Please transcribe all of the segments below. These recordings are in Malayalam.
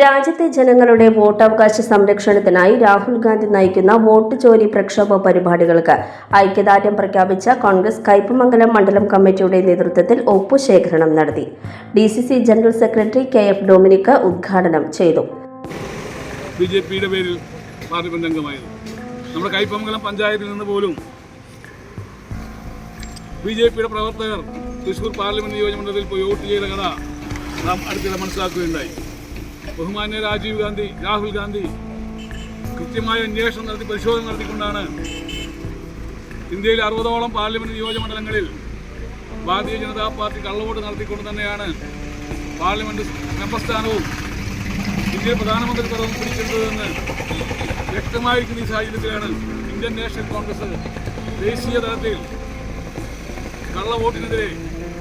രാജ്യത്തെ ജനങ്ങളുടെ വോട്ടവകാശ സംരക്ഷണത്തിനായി രാഹുൽ ഗാന്ധി നയിക്കുന്ന വോട്ട് ചോരി പ്രക്ഷോഭ പരിപാടികൾക്ക് ഐക്യദാർഢ്യം പ്രഖ്യാപിച്ച കോൺഗ്രസ് കയ്പമംഗലം മണ്ഡലം കമ്മിറ്റിയുടെ നേതൃത്വത്തിൽ ഒപ്പുശേഖരണം നടത്തി. D C C general secretary K F Dominic ഉദ്ഘാടനം ചെയ്തു. ബി ജെ പിയുടെ പേരിൽ പാർലമെന്റ് അംഗമായത്. നമ്മുടെ കൈപ്പമംഗലം പഞ്ചായത്തിൽ നിന്ന് പോലും ബി ജെ പിയുടെ പ്രവർത്തകർ തൃശൂർ പാർലമെന്റ് നിയോജകമണ്ഡലത്തിൽ പോയി വോട്ട് ചെയ്ത കഥ നാം അടുത്തിടെ മനസ്സിലാക്കുകയുണ്ടായി. ബഹുമാന്യ രാജീവ് ഗാന്ധി രാഹുൽ ഗാന്ധി കൃത്യമായ അന്വേഷണം നടത്തി പരിശോധന നടത്തിക്കൊണ്ടാണ് ഇന്ത്യയിൽ അറുപതോളം പാർലമെന്റ് നിയോജകമണ്ഡലങ്ങളിൽ ഭാരതീയ ജനതാ പാർട്ടി കള്ളവോട്ട് നടത്തിക്കൊണ്ട് തന്നെയാണ് പാർലമെന്റ് മെമ്പർ സ്ഥാനവും ഇന്ത്യൻ പ്രധാനമന്ത്രി പദവും പിടിച്ചെടുത്തതെന്ന് വ്യക്തമായിരിക്കുന്ന ഈ സാഹചര്യത്തിലാണ് ഇന്ത്യൻ നാഷണൽ കോൺഗ്രസ് ദേശീയ തലത്തിൽ കള്ളവോട്ടിനെതിരെ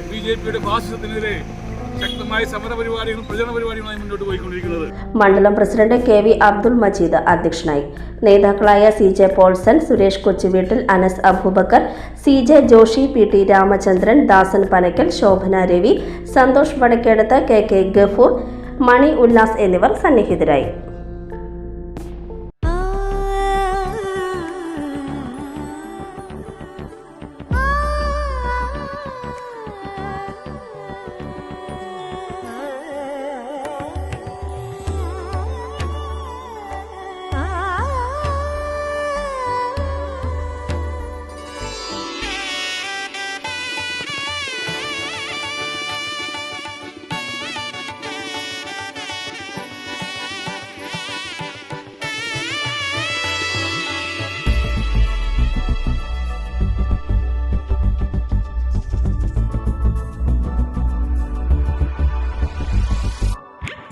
ബി ജെ പിയുടെ ഫാസിസത്തിനെതിരെ ശക്തമായ സമരപരിപാടികളും പ്രചരണ പരിപാടികളുമായി മുന്നോട്ട് പോയിക്കൊണ്ടിരിക്കുന്നത്. മണ്ഡലം president K V Abdul Majeed അധ്യക്ഷനായി. നേതാക്കളായ C J Paulson Suresh Kochuveettil Anas Abubakar C J Joshi P T Ramachandran Dasan Panakkal Shobhana Ravi Santhosh Vadakkedath K K Gafoor Mani Ullas എന്നിവർ സന്നിഹിതരായി.